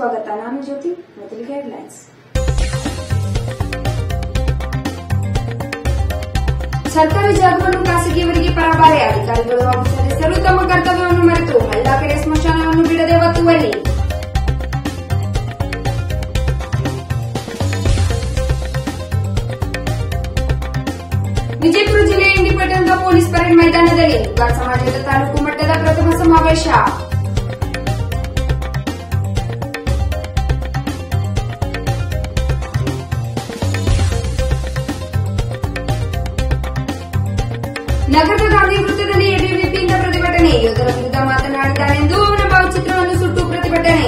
KTV ನ್ಯೂಸ್ಗೆ ಸ್ವಾಗತ ನಾನು ಜ್ಯೋತಿ ಮೊದಲಿಗೆ ಹೆಡ್ಲೈನ್ಸ್ ಸರ್ಕಾರಿ ಜಾಗವನ್ನು ಖಾಸಗಿಯವರಿಗೆ ಪರಬಾರೆ ಅಧಿಕಾರಿಗಳು ಹಾಗೂ ಸದಸ್ಯರು ತಮ್ಮ ಕರ್ತವ್ಯವನ್ನು ಮರೆತು ಹಳ್ಳ ಕೆರೆ ಸ್ಮಶಾನವನ್ನು ಬಿಡದೆ ಒತ್ತುವರಿ ವಿಜಯಪುರ ಜಿಲ್ಲೆಯ ಇಂಡಿಪಟ್ಟಣದ ಪೊಲೀಸ್ ಪರೇಡ್ ಮೈದಾನದಲ್ಲಿ ಯುಗಾರ್ ಸಮಾಜದ ತಾಲೂಕು ಮಟ್ಟದ ಪ್ರಥಮ ಸಮಾವೇಶ ನಗರದ ಗಾಂಧಿ ವೃತ್ತದಲ್ಲಿ ಎಬಿವಿಪಿಯಿಂದ ಪ್ರತಿಭಟನೆ ಯೋಧರ ವಿರುದ್ಧ ಮಾತನಾಡಿದ್ದಾನೆಂದು ಅವನ ಭಾವಚಿತ್ರವನ್ನು ಸುಟ್ಟು ಪ್ರತಿಭಟನೆ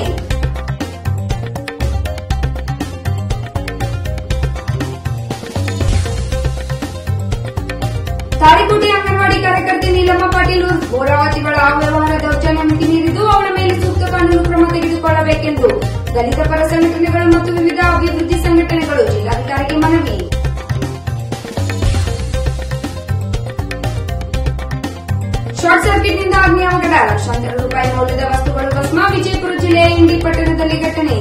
ತಾಳಿಕೋಟೆ ಅಂಗನವಾಡಿ ಕಾರ್ಯಕರ್ತೆ ನೀಲಮ್ಮ ಪಾಟೀಲ್ ಉರ್ಫ್ ಬೋರಾವತಿಗಳ ಅವ್ಯವಹಾರ ದೌರ್ಜನ್ಯ ಮಿತಿ ಮೀರಿದ್ದು ಅವಳ ಮೇಲೆ ಸೂಕ್ತ ಕಾನೂನು ಕ್ರಮ ತೆಗೆದುಕೊಳ್ಳಬೇಕೆಂದು ದಲಿತ ಪರ ಸಂಘಟನೆಗಳು ಮತ್ತು ವಿವಿಧ ಅಭಿವೃದ್ಧಿ ಸಂಘಟನೆಗಳು ಜಿಲ್ಲಾಧಿಕಾರಿಗೆ ಮನವಿ ಅಗ್ನಿ ಅವಘಡ ಲಕ್ಷಾಂತರ ರೂಪಾಯಿ ಮೌಲ್ಯದ ವಸ್ತುಗಳು ಭಸ್ಮ ವಿಜಯಪುರ ಜಿಲ್ಲೆಯ ಇಂಡಿ ಪಟ್ಟಣದಲ್ಲಿ ಘಟನೆ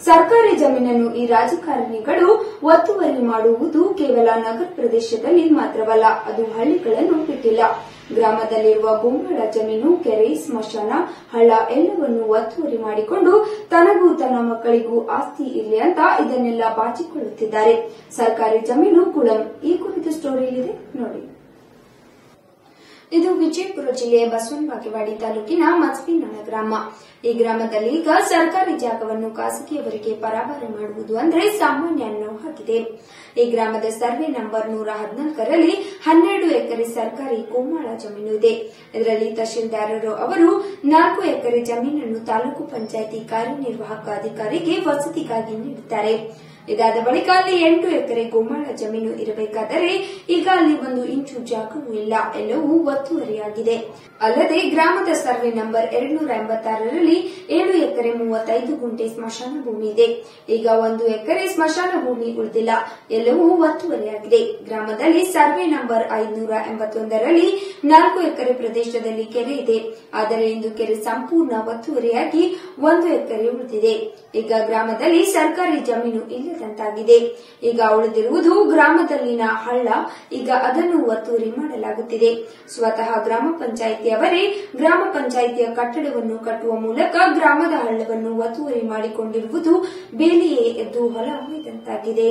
ಸರ್ಕಾರಿ ಜಮೀನನ್ನು ಈ ರಾಜಕಾರಣಿಗಳು ಒತ್ತುವರಿ ಮಾಡುವುದು ಕೇವಲ ನಗರ ಪ್ರದೇಶದಲ್ಲಿ ಮಾತ್ರವಲ್ಲ, ಅದು ಹಳ್ಳಿಗಳನ್ನು ಬಿಟ್ಟಿಲ್ಲ. ಗ್ರಾಮದಲ್ಲಿರುವ ಗುಮ್ಮಳ ಜಮೀನು, ಕೆರೆ, ಸ್ಮಶಾನ, ಹಳ್ಳ ಎಲ್ಲವನ್ನು ಒತ್ತುವರಿ ಮಾಡಿಕೊಂಡು ತನಗೂ ತನ್ನ ಮಕ್ಕಳಿಗೂ ಆಸ್ತಿ ಇರಲಿ ಅಂತ ಇದನ್ನೆಲ್ಲ ಬಾಚಿಕೊಳ್ಳುತ್ತಿದ್ದಾರೆ. ಸರ್ಕಾರಿ ಜಮೀನು ಕುಳಂ ಈ ಕುರಿತು ಸ್ಟೋರಿಯಲ್ಲಿದೆ ನೋಡಿ. ಇದು ವಿಜಯಪುರ ಜಿಲ್ಲೆಯ ಬಸವನಬಾಗೇವಾಡಿ ತಾಲೂಕಿನ ಮಸ್ಬಿನಾಳ ಗ್ರಾಮ. ಈ ಗ್ರಾಮದಲ್ಲಿ ಈಗ ಸರ್ಕಾರಿ ಜಾಗವನ್ನು ಖಾಸಗಿಯವರಿಗೆ ಪರಾಭಾರ ಮಾಡುವುದು ಅಂದರೆ ಸಾಮಾನ್ಯ ಅನ್ನವಾಗಿದೆ ಈ ಗ್ರಾಮದ ಸರ್ವೆ ನಂಬರ್ ನೂರ ಹದಿನಾಲ್ಕರಲ್ಲಿ ಹನ್ನೆರಡು ಎಕರೆ ಸರ್ಕಾರಿ ಕೋಮಾಳ ಜಮೀನು ಇದೆ. ಇದರಲ್ಲಿ ತಹಶೀಲ್ದಾರರು ಅವರು ನಾಲ್ಕು ಎಕರೆ ಜಮೀನನ್ನು ತಾಲೂಕು ಪಂಚಾಯಿತಿ ಕಾರ್ಯನಿರ್ವಾಹಕ ಅಧಿಕಾರಿಗೆ ವಸತಿಗಾಗಿ ನೀಡಿದ್ದಾರೆ. ಇದಾದ ಬಳಿಕ ಅಲ್ಲಿ ಎಂಟು ಎಕರೆ ಗೋಮಾಳ ಜಮೀನು ಇರಬೇಕಾದರೆ ಈಗ ಅಲ್ಲಿ ಒಂದು ಇಂಚು ಜಾಗವೂ ಇಲ್ಲ. ಎಲ್ಲವೂ ಒತ್ತುವರಿಯಾಗಿದೆ. ಅಲ್ಲದೆ ಗ್ರಾಮದ ಸರ್ವೆ ನಂಬರ್ ಎರಡ್ನೂರ ಎಂಬತ್ತಾರರಲ್ಲಿ ಏಳು ಎಕರೆ ಮೂವತ್ತೈದು ಗುಂಟೆ ಸ್ಮಶಾನ ಭೂಮಿ ಇದೆ. ಈಗ ಒಂದು ಎಕರೆ ಸ್ಮಶಾನ ಭೂಮಿ ಉಳಿದಿಲ್ಲ. ಎಲ್ಲವೂ ಒತ್ತುವರಿಯಾಗಿದೆ. ಗ್ರಾಮದಲ್ಲಿ ಸರ್ವೆ ನಂಬರ್ ಐದುನೂರ ಎಂಬತ್ತೊಂದರಲ್ಲಿ ನಾಲ್ಕು ಎಕರೆ ಪ್ರದೇಶದಲ್ಲಿ ಕೆರೆ ಇದೆ. ಆದರೆ ಇಂದು ಕೆರೆ ಸಂಪೂರ್ಣ ಒತ್ತುವರಿಯಾಗಿ ಒಂದು ಎಕರೆ ಉಳಿದಿದೆ. ಈಗ ಗ್ರಾಮದಲ್ಲಿ ಸರ್ಕಾರಿ ಜಮೀನು ಇಲ್ಲದಂತಾಗಿದೆ ಈಗ ಉಳಿದಿರುವುದು ಗ್ರಾಮದಲ್ಲಿನ ಹಳ್ಳ. ಈಗ ಅದನ್ನು ಒತ್ತುವರಿ ಮಾಡಲಾಗುತ್ತಿದೆ. ಸ್ವತಃ ಗ್ರಾಮ ಪಂಚಾಯಿತಿಯವರೇ ಗ್ರಾಮ ಪಂಚಾಯಿತಿಯ ಕಟ್ಟಡವನ್ನು ಕಟ್ಟುವ ಮೂಲಕ ಗ್ರಾಮದ ಹಳ್ಳವನ್ನು ಒತ್ತುವರಿ ಮಾಡಿಕೊಂಡಿರುವುದು ಬೇಲಿಯೇ ಎದ್ದು ಹೊಲ ಹೊಯ್ದಂತಾಗಿದೆ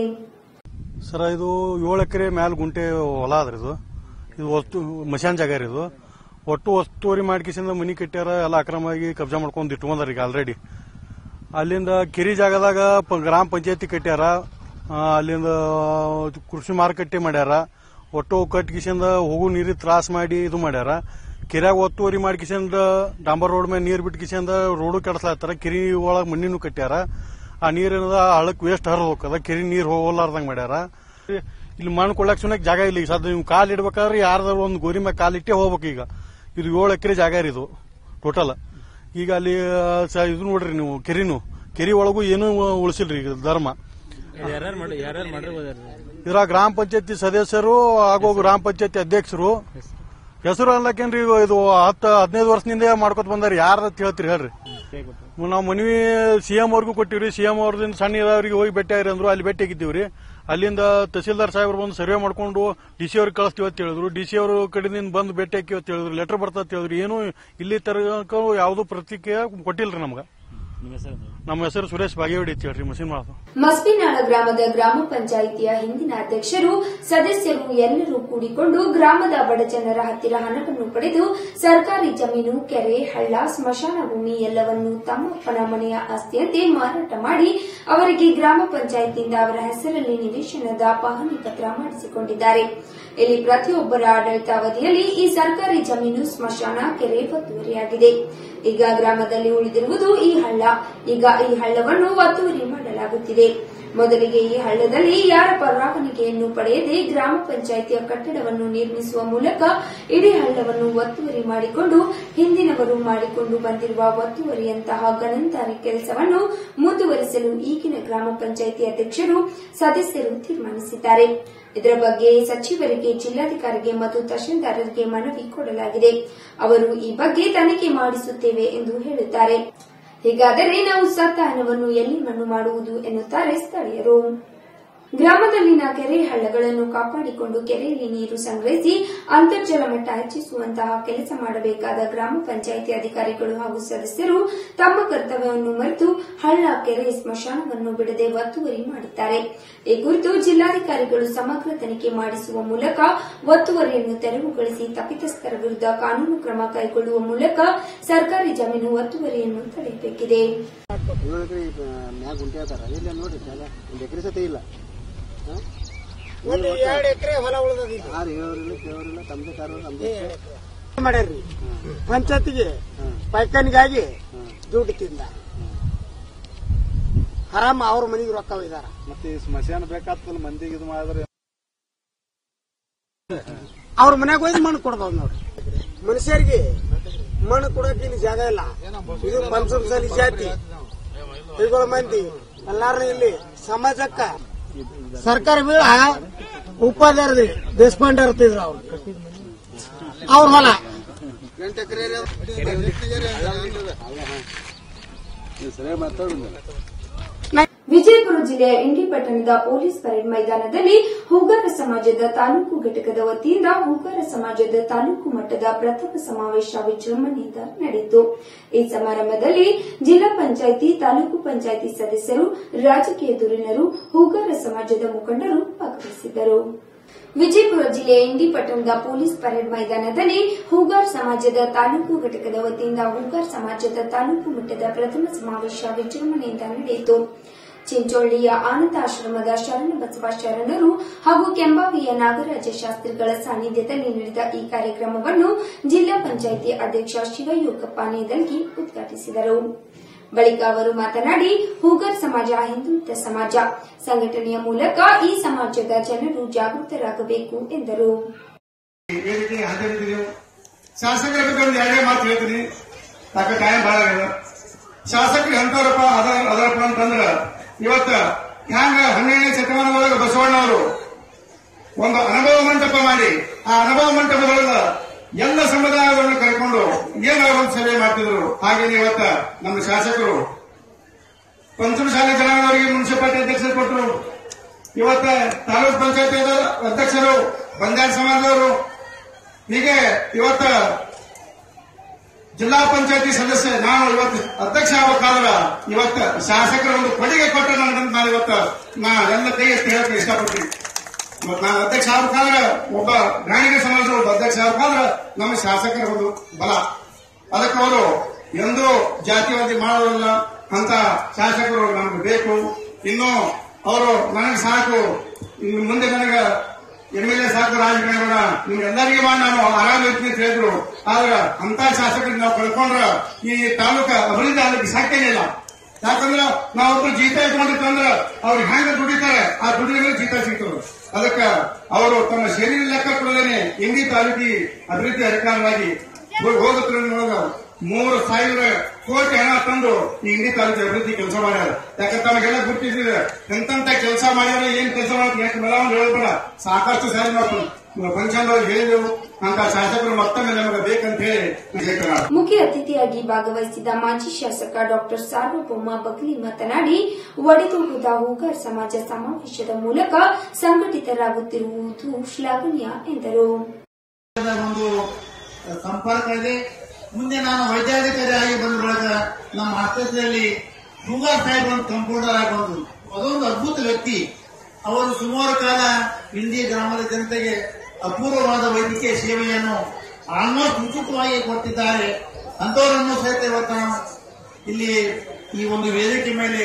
ಸರ, ಇದು ಏಳು ಎಕರೆ ಮ್ಯಾಲ ಗುಂಟೆ ಹೊಲ ಅದ್ರಿ ಇದು. ಇದು ವಸ್ತು ಮಶಾನ್ ಜಾಗ ಇದು. ಒಟ್ಟು ಒತ್ತುವರಿ ಮಾಡ್ಕಿಸಿಂದ ಮನಿ ಕಟ್ಟ್ಯಾರ ಎಲ್ಲ ಅಕ್ರಮವಾಗಿ ಕಬ್ಜಾ ಮಾಡ್ಕೊಂಡು ಇಟ್ಕೊಂಡಾರ ಈಗ ಆಲ್ರೆಡಿ ಅಲ್ಲಿಂದ ಕಿರಿ ಜಾಗದಾಗ ಗ್ರಾಮ ಪಂಚಾಯತಿ ಕಟ್ಟ್ಯಾರ ಅಲ್ಲಿಂದ ಕೃಷಿ ಮಾರುಕಟ್ಟೆ ಮಾಡ್ಯಾರ. ಒಟ್ಟು ಕಟ್ಕಿಸಿಂದ ಹೋಗು ನೀರಿಗೆ ತ್ರಾಸ ಮಾಡಿ ಇದು ಮಾಡ್ಯಾರ. ಕೆರೆಯಾಗ ಒತ್ತುವರಿ ಮಾಡ್ಕಿಸಿಂದ ಡಾಂಬರ್ ರೋಡ್ ಮೇಲೆ ನೀರು ಬಿಟ್ಕಿಸಿಂದ ರೋಡು ಕೆಡಸ್ಲಾತ್ತಾರ. ಕಿರಿ ಒಳಗೆ ಮಣ್ಣಿನೂ ಕಟ್ಟ್ಯಾರ ಆ ನೀರೇನದ ಹಳಕ್ ವೇಸ್ಟ್ ಹರಿದು ಹೋಗದ ಕೆರೆ ನೀರು ಹೋಗಲಾರ್ದಂಗೆ ಮಾಡ್ಯಾರ. ಇಲ್ಲಿ ಮಣ್ಣು ಸುನಕ್ ಜಾಗ ಇಲ್ಲ ಈಗ. ಸದ್ಯ ನೀವು ಕಾಲ್ ಇಡ್ಬೇಕಾದ್ರೆ ಯಾರ್ದಾರು ಒಂದು ಗೋರಿ ಮ್ಯಾಗ ಕಾಲ್ ಇಟ್ಟೆ ಹೋಗ್ಬೇಕು ಈಗ. ಇದು ಏಳು ಎಕರೆ ಜಾಗ ಇದು. ಟೋಟಲ್ ಈಗ ಅಲ್ಲಿ ಇದು ನೋಡ್ರಿ ನೀವು ಕೆರಿನು. ಕೆರಿ ಒಳಗೂ ಏನೂ ಉಳಿಸಿಲ್ರಿ ಈಗ ಧರ್ಮ. ಇದ್ರ ಗ್ರಾಮ ಪಂಚಾಯತಿ ಸದಸ್ಯರು ಹಾಗೂ ಗ್ರಾಮ ಪಂಚಾಯತಿ ಅಧ್ಯಕ್ಷರು ಹೆಸರು ಅನ್ಲಕ್ಕೇನ್ರಿ ಇವು ಇದು ಹತ್ತು ಹದಿನೈದು ವರ್ಷದಿಂದ ಮಾಡ್ಕೊತ ಬಂದಾರ ಯಾರ ಹೇಳ್ತೀರಿ ಹೇಳ್ರಿ. ನಾವು ಮನವಿ ಸಿಎಂ ಅವ್ರಿಗೂ ಕೊಟ್ಟಿವ್ರಿ ಸಿಎಂ ಅವ್ರದಿಂದ ಸಣ್ಣ ಇರೋರಿಗೆ ಹೋಗಿ ಭೇಟಿ ಆಗ್ರಿ ಅಂದ್ರು ಅಲ್ಲಿ ಭೇಟಿ ಆಗಿದ್ದೀವ್ರಿ. ಅಲ್ಲಿಂದ ತಹಸೀಲ್ದಾರ್ ಸಾಹೇಬ್ರು ಬಂದು ಸರ್ವೆ ಮಾಡ್ಕೊಂಡು ಡಿ ಸಿ ಅವ್ರಿಗೆ ಕಳಿಸ್ತೀವಿ ಅಂತ ಹೇಳಿದ್ರು. ಡಿ ಸಿ ಅವರು ಕಡೆಯಿಂದ ಬಂದು ಭೇಟಿ ಹಾಕಿ ಅಂತ ಹೇಳಿದ್ರು. ಲೆಟರ್ ಬರ್ತಾ ಹೇಳಿದ್ರು. ಏನು ಇಲ್ಲಿ ತರಕ ಯಾವ್ದು ಪ್ರತಿಕ್ರಿಯೆ ಕೊಟ್ಟಿಲ್ರಿ ನಮ್ಗ. ನಿಮ್ಮ ಹೆಸರು ಸುರೇಶ್ ಬಾಗೇವಾಡಿ ಇತ್ತು ಹೇಳ್ರಿ, ಮಸೀನ್ ಮಾಡೋದು ಮಸ್ಬಿನಾಳ ಗ್ರಾಮದ ಗ್ರಾಮ ಪಂಚಾಯಿತಿಯ ಹಿಂದಿನ ಅಧ್ಯಕ್ಷರು, ಸದಸ್ಯರು ಎಲ್ಲರೂ ಕೂಡಿಕೊಂಡು ಗ್ರಾಮದ ಬಡಜನರ ಹತ್ತಿರ ಹಣವನ್ನು ಪಡೆದು ಸರ್ಕಾರಿ ಜಮೀನು, ಕೆರೆ, ಹಳ್ಳ, ಸ್ಮಶಾನ ಭೂಮಿ ಎಲ್ಲವನ್ನೂ ತಮ್ಮಪ್ಪನ ಮನೆಯ ಆಸ್ತಿಯಂತೆ ಮಾರಾಟ ಮಾಡಿ ಅವರಿಗೆ ಗ್ರಾಮ ಪಂಚಾಯಿತಿಯಿಂದ ಅವರ ಹೆಸರಲ್ಲಿ ನಿವೇಶನದ ಪಹಣಿ ಪತ್ರ ಮಾಡಿಸಿಕೊಂಡಿದ್ದಾರೆ. ಇಲ್ಲಿ ಪ್ರತಿಯೊಬ್ಬರ ಆಡಳಿತಾವಧಿಯಲ್ಲಿ ಈ ಸರ್ಕಾರಿ ಜಮೀನು, ಸ್ಮಶಾನ, ಕೆರೆ ಒತ್ತುವರಿಯಾಗಿದೆ. ಈಗ ಗ್ರಾಮದಲ್ಲಿ ಉಳಿದಿರುವುದು ಈ ಹಳ್ಳ. ಈಗ ಈ ಹಳ್ಳವನ್ನು ಒತ್ತುವರಿ ಮಾಡಲಾಗುತ್ತಿದೆ. ಮೊದಲಿಗೆ ಈ ಹಳ್ಳದಲ್ಲಿ ಯಾರ ಪರವಾನಗಿಯನ್ನು ಪಡೆಯದೆ ಗ್ರಾಮ ಪಂಚಾಯಿತಿಯ ಕಟ್ಟಡವನ್ನು ನಿರ್ಮಿಸುವ ಮೂಲಕ ಇಡೀ ಹಳ್ಳವನ್ನು ಒತ್ತುವರಿ ಮಾಡಿಕೊಂಡು, ಹಿಂದಿನವರು ಮಾಡಿಕೊಂಡು ಬಂದಿರುವ ಒತ್ತುವರಿಯಂತಹ ಗಣಂತಾರಿ ಕೆಲಸವನ್ನು ಮುಂದುವರಿಸಲು ಈಗಿನ ಗ್ರಾಮ ಪಂಚಾಯಿತಿ ಅಧ್ಯಕ್ಷರು ಸದಸ್ಯರು ತೀರ್ಮಾನಿಸಿದ್ದಾರೆ. ಇದರ ಬಗ್ಗೆ ಸಚಿವರಿಗೆ, ಜಿಲ್ಲಾಧಿಕಾರಿಗೆ ಮತ್ತು ತಹಶೀಲ್ದಾರರಿಗೆ ಮನವಿ ಕೊಡಲಾಗಿದೆ. ಅವರು ಈ ಬಗ್ಗೆ ತನಿಖೆ ಮಾಡಿಸುತ್ತೇವೆ ಎಂದು ಹೇಳುತ್ತಾರೆ ಹೀಗಾದರೆ ನಾವು ಸತ್ತ ಹಣವನ್ನು ಎಲ್ಲಿ ಮಣ್ಣು ಮಾಡುವುದು ಎನ್ನುತ್ತಾರೆ ಸ್ಥಳೀಯರು. ಗ್ರಾಮದಲ್ಲಿನ ಕೆರೆ ಹಳ್ಳಗಳನ್ನು ಕಾಪಾಡಿಕೊಂಡು ಕೆರೆಯಲ್ಲಿ ನೀರು ಸಂಗ್ರಹಿಸಿ ಅಂತರ್ಜಲ ಮಟ್ಟ ಹೆಚ್ಚಿಸುವಂತಹ ಕೆಲಸ ಮಾಡಬೇಕಾದ ಗ್ರಾಮ ಪಂಚಾಯಿತಿ ಅಧಿಕಾರಿಗಳು ಹಾಗೂ ಸದಸ್ಯರು ತಮ್ಮ ಕರ್ತವ್ಯವನ್ನು ಮರೆತು ಹಳ್ಳ, ಕೆರೆ, ಸ್ಮಶಾನವನ್ನು ಬಿಡದೆ ಒತ್ತುವರಿ ಮಾಡಿದ್ದಾರೆ. ಈ ಕುರಿತು ಜಿಲ್ಲಾಧಿಕಾರಿಗಳು ಸಮಗ್ರ ತನಿಖೆ ಮಾಡಿಸುವ ಮೂಲಕ ಒತ್ತುವರಿಯನ್ನು ತೆರವುಗೊಳಿಸಿ ತಪ್ಪಿತಸ್ಥರ ವಿರುದ್ಧ ಕಾನೂನು ಕ್ರಮ ಕೈಗೊಳ್ಳುವ ಮೂಲಕ ಸರ್ಕಾರಿ ಜಮೀನು ಒತ್ತುವರಿಯನ್ನು ತಡೆಯಬೇಕಿದೆ. ಒಂದು ಎರಡು ಎಕರೆ ಹೊಲ ಉಳಿದದ ಯಾರು ಹೇಳೋರಿಲ್ಲ ಕೇಳೋರಿಲ್ಲ ತಮ್ಮದೇ ಕಾರು ನಮ್ದೇ ಮಾಡ್ಯಾರ್ರಿ. ಪಂಚಾಯತಿಗೆ ಪೈಕನ್ಗಾಗಿ ದುಡ್ಡು ತಿಂದ. ಹರಾಮ ಅವ್ರ ಮನೆಗೆ ರೊಕ್ಕ ಒಯ್ದಾರ. ಮತ್ತೆ ಈ ಸ್ಮಶಾನ ಬೇಕಾಗ್ತಲ್ಲ ಮಂದಿಗೆ ಇದು ಮಾಡಿದ್ರೆ ಅವ್ರ ಮನ್ಯಾಗ ಒಯ್ದು ಮಣ್ಣು ಕೊಡ್ಬೋದು ನೋಡ್ರಿ. ಮನುಷ್ಯರಿಗೆ ಮಣ್ಣು ಕೊಡಕ್ಕೆ ಇಲ್ಲಿ ಜಾಗ ಇಲ್ಲ. ಇದು ಪಂಚಮಸಾಲಿ ಜಾತಿ. ಇವುಗಳ ಮಂದಿ. ಎಲ್ಲಾರು ಇಲ್ಲಿ ಸಮಾಜಕ್ಕ ಸರ್ಕಾರ ಬೀಳ ಉಪಾಧ್ಯಾಯರದ್ರಿ ದೇಶಪಾಂಡೆ ಇರ್ತಿದ್ರು ಅವ್ರು. ಅವ್ರ ಹೊಲ. ಸರಿಯಾಗಿ ಮಾತಾಡುದಿಲ್ಲ ವಿಜಯಪುರ ಜಿಲ್ಲೆಯ ಇಂಡಿ ಪಟ್ಟಣದ ಪೊಲೀಸ್ ಪರೇಡ್ ಮೈದಾನದಲ್ಲಿ ಹೂಗಾರ ಸಮಾಜದ ತಾಲೂಕು ಘಟಕದ ವತಿಯಿಂದ ಹೂಗಾರ ಸಮಾಜದ ತಾಲೂಕು ಮಟ್ಟದ ಪ್ರಥಮ ಸಮಾವೇಶ ವಿಜೃಂಭಣೆಯಿಂದ ನಡೆಯಿತು. ಈ ಸಮಾರಂಭದಲ್ಲಿ ಜಿಲ್ಲಾ ಪಂಚಾಯಿತಿ, ತಾಲೂಕು ಪಂಚಾಯಿತಿ ಸದಸ್ಯರು, ರಾಜಕೀಯ ಧುರೀಣರು, ಹೂಗಾರ ಸಮಾಜದ ಮುಖಂಡರು ಭಾಗವಹಿಸಿದ್ದರು. ವಿಜಯಪುರ ಜಿಲ್ಲೆಯ ಇಂಡಿ ಪಟ್ಟಣದ ಪೊಲೀಸ್ ಪರೇಡ್ ಮೈದಾನದಲ್ಲಿ ಹೂಗಾರ್ ಸಮಾಜದ ತಾಲೂಕು ಘಟಕದ ವತಿಯಿಂದ ಹೂಗಾರ್ ಸಮಾಜದ ತಾಲೂಕು ಮಟ್ಟದ ಪ್ರಥಮ ಸಮಾವೇಶ ವಿಜೃಂಭಣೆಯಿಂದ ನಡೆಯಿತು. ಚಿಂಚೋಳಿಯ ಆನಂದ ಆಶ್ರಮದ ಶರಣಬಸವ ಶರಣರು ಹಾಗೂ ಕೆಂಬಾವಿಯ ನಾಗರಾಜ ಶಾಸ್ತ್ರಿಗಳ ಸಾನ್ನಿಧ್ಯದಲ್ಲಿ ನಡೆದ ಈ ಕಾರ್ಯಕ್ರಮವನ್ನು ಜಿಲ್ಲಾ ಪಂಚಾಯಿತಿ ಅಧ್ಯಕ್ಷ ಶಿವಯೋಗಪ್ಪ ನೇದಲ್ಗಿ ಉದ್ಘಾಟಿಸಿದರು. ಬಳಿಕ ಅವರು ಮಾತನಾಡಿ, ಹೂಗರ್ ಸಮಾಜ ಹಿಂದುಳಿದ ಸಮಾಜ. ಸಂಘಟನೆಯ ಮೂಲಕ ಈ ಸಮಾಜದ ಜನರು ಜಾಗೃತರಾಗಬೇಕು ಎಂದರು. ಬಗ್ಗೆ ಶಾಸಕರು ಅದರಪ್ಪ ಅಂತಂದ್ರ ಇವತ್ತ ಹ್ಯಾಂಗ ಹನ್ನೆರಡನೇ ಶತಮಾನದೊಳಗೆ ಬಸವಣ್ಣವರು ಒಂದು ಅನುಭವ ಮಂಟಪ ಮಾಡಿ, ಆ ಅನುಭವ ಮಂಟಪದೊಳಗ ಎಲ್ಲ ಸಮುದಾಯಗಳನ್ನು ಕರ್ಕೊಂಡು ಏನ ಒಂದು ಸಭೆ ಮಾಡ್ತಿದ್ರು. ಹಾಗೇನೆ ಇವತ್ತ ನಮ್ಮ ಶಾಸಕರು ಪಂಚಮಶಾಲೆ ಜನಾಂಗದವರಿಗೆ ಮುನ್ಸಿಪಾಲಿಟಿ ಅಧ್ಯಕ್ಷರು ಕೊಟ್ಟರು ಇವತ್ತ ತಾಲೂಕ್ ಪಂಚಾಯತ್ ಅಧ್ಯಕ್ಷರು ಬಂಜಾರ ಸಮಾಜದವರು. ಹೀಗೆ ಇವತ್ತ ಜಿಲ್ಲಾ ಪಂಚಾಯತಿ ಸದಸ್ಯ ನಾನು ಇವತ್ತು ಅಧ್ಯಕ್ಷ ಆಗಬೇಕಾದ್ರ ಇವತ್ತು ಶಾಸಕರ ಒಂದು ಕೊಡುಗೆ ಕೊಟ್ಟರೆ ನನಗಂತ ನಾನು ಇವತ್ತು ನಾ ಎಲ್ಲ ಕೈ ಎತ್ತಿ ಹೇಳಕ್ಕೆ ಇಷ್ಟಪಡ್ತೀನಿ. ಇವತ್ತು ನಾನು ಅಧ್ಯಕ್ಷ ಆಗಬೇಕಾದ್ರೆ ಒಬ್ಬ ಗ್ರಾಮೀಣ ಸಮಾಜದ ಒಬ್ಬ ಅಧ್ಯಕ್ಷ ಆಗಬೇಕಾದ್ರೆ ನಮ್ಮ ಶಾಸಕರ ಒಂದು ಬಲ. ಅದಕ್ಕೆ ಅವರು ಎಂದೂ ಜಾತಿವಾದಿ ಮಾಡೋದಿಲ್ಲ, ಅಂತ ಶಾಸಕರು ನಮಗೆ ಬೇಕು. ಇನ್ನು ಅವರು ನನಗೆ ಸಾಕು ಮುಂದೆ ನನಗೆ ಎ ಸಾಕು ರಾಜಕಾರಣ ನಿಮ್ಗೆಲ್ಲರಿಗೆ ಮಾಡಿ ನಾನು ಆರಾಮ ಇರ್ತೀನಿ ಅಂತ ಹೇಳಿದ್ರು. ಆದ್ರೆ ಅಂತ ಶಾಸಕರಿಗೆ ನಾವು ಕಳ್ಕೊಂಡ್ರ ಈ ತಾಲೂಕ ಅಭಿವೃದ್ಧಿ ಆಗಲಿಕ್ಕೆ ಸಾಧ್ಯನೇ ಇಲ್ಲ. ಯಾಕಂದ್ರ ನಾವು ಒಬ್ರು ಜೀತ ಇಟ್ಕೊಂಡಿತ್ತು ಅಂದ್ರೆ ಅವ್ರು ಹೆಂಗ ದುಡಿತಾರೆ? ಆ ದುಡಿದ ಜೀತ ಸಿಗ್ತದೆ. ಅದಕ್ಕ ಅವರು ತಮ್ಮ ಶರೀರ ಲೆಕ್ಕ ಕೊಡದೇನೆ ಇಂಡಿ ತಾಲೂಕಿ ಅಭಿವೃದ್ಧಿ ಅಧಿಕಾರವಾಗಿ ಹೋಗುತ್ತಿರುವ ಮೂರು ಸಾವಿರ ಕೋಟಿ ಹಣ ತಂದು ಈ ಇಂಡಿ ತಾಲೂಕು ಅಭಿವೃದ್ಧಿ ಕೆಲಸ ಮಾಡ್ಯಾರ. ಯಾಕಂದ್ರೆ ತಮಗೆಲ್ಲ ಗುರುತಿಸಿದ್ರೆ ಎಂತಂತ ಕೆಲಸ ಮಾಡ್ಯಾರ ಏನ್ ಕೆಲಸ ಮಾಡ್ತಾರೆ ಯಾಕೆ ಬೆಳವಣಿಗೆ ಹೇಳ್ಬೇಡ ಸಾಕಷ್ಟು ಸಾರಿ ಮಾಡ್ತು ಮುಖ್ಯ ಅತಿಥಿಯಾಗಿ ಭಾಗವಹಿಸಿದ ಮಾಜಿ ಶಾಸಕ ಡಾಕ್ಟರ್ ಸಾರ್ವಭೌಮ ಬಗ್ಲಿ ಮಾತನಾಡಿ ಒಡೆದೋಗುದ ಹೂಗಾರ್ ಸಮಾಜ ಸಮಾವೇಶದ ಮೂಲಕ ಸಂಘಟಿತರಾಗುತ್ತಿರುವುದು ಶ್ಲಾಘನೀಯ ಎಂದರು. ಒಂದು ಸಂಪರ್ಕ ಇದೆ. ಮುಂದೆ ನಾನು ವೈದ್ಯಾಧಿಕಾರಿಯಾಗಿ ಬಂದ ಬಳಿಕ ನಮ್ಮ ಆಸ್ಪತ್ರೆಯಲ್ಲಿ ಶುಗರ್ ಸಾಹೇಬ್ ಒಂದು ಕಂಪೌಂಡರ್ ಆಗಿ ಅದೊಂದು ಅದ್ಭುತ ವ್ಯಕ್ತಿ. ಅವರು ಸುಮಾರು ಕಾಲ ಹಿಂದಿ ಗ್ರಾಮದ ಜನತೆಗೆ ಅಪೂರ್ವವಾದ ವೈದ್ಯಕೀಯ ಸೇವೆಯನ್ನು ಆಲ್ಮೋಸ್ಟ್ ಉಚಿತವಾಗಿ ಕೊಟ್ಟಿದ್ದಾರೆ. ಅಂತವರನ್ನು ಸಹಿತ ಇವತ್ತು ಇಲ್ಲಿ ಈ ಒಂದು ವೇದಿಕೆ ಮೇಲೆ